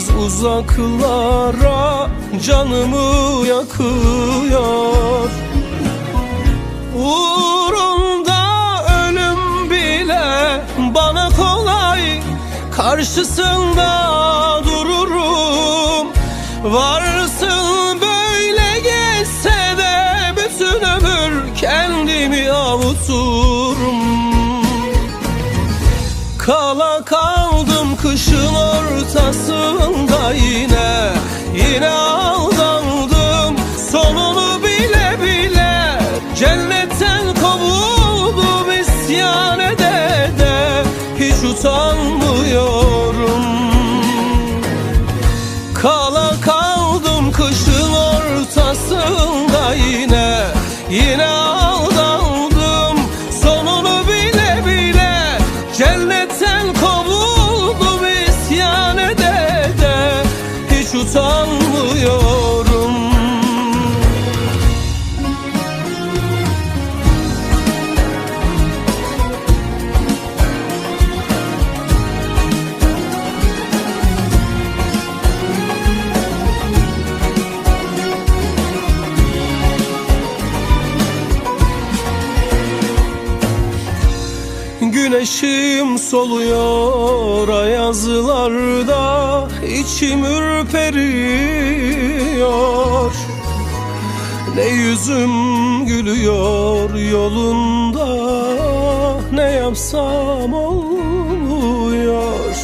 bilinmez uzaklara Canımı yakıyor. Uğrunda ölüm bile bana kolay. Karşısında dururum. Varsın böyle geçse de Bütün ömür kendimi avuturum. Kala kaldım kışın ortasında yine Yine aldandım. Sonunu bile bile Cennetten kovuldum isyan ede de. Hiç utanmıyorum. Kala kaldım kışın ortasında yine Yine Güneşim soluyor ayazlarda içim ürperiyor. Ne yüzüm gülüyor yolunda Ne yapsam olmuyor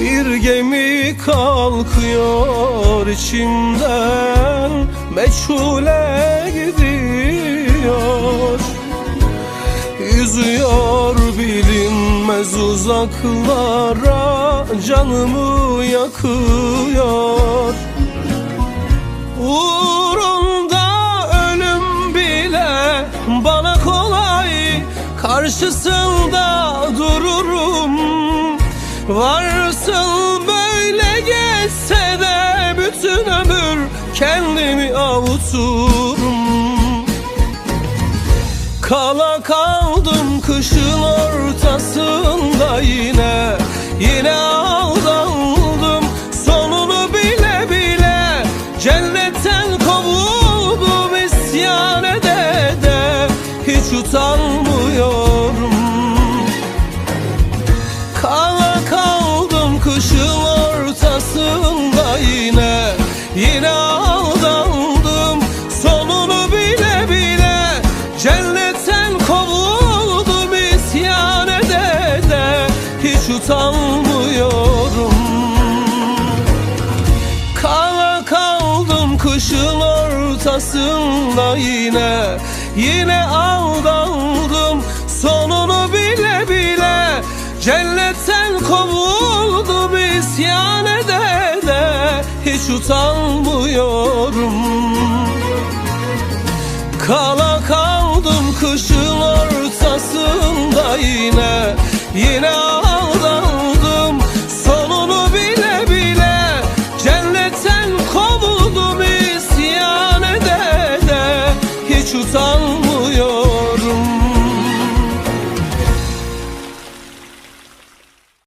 Bir gemi kalkıyor içimden Meçhule gidiyor bilinmez uzaklara Canımı yakıyor. Uğrunda ölüm bile bana kolay. Karşısında dururum. Varsın böyle geçse de Bütün ömür kendimi avuturum. Kala kaldım kışın kışın ortasında yine Yine aldandım. Sonunu bile bile Cennetten kovuldum. İsyan ede de Hiç utanmıyorum. Kala kaldım kışın ortasında yine Yine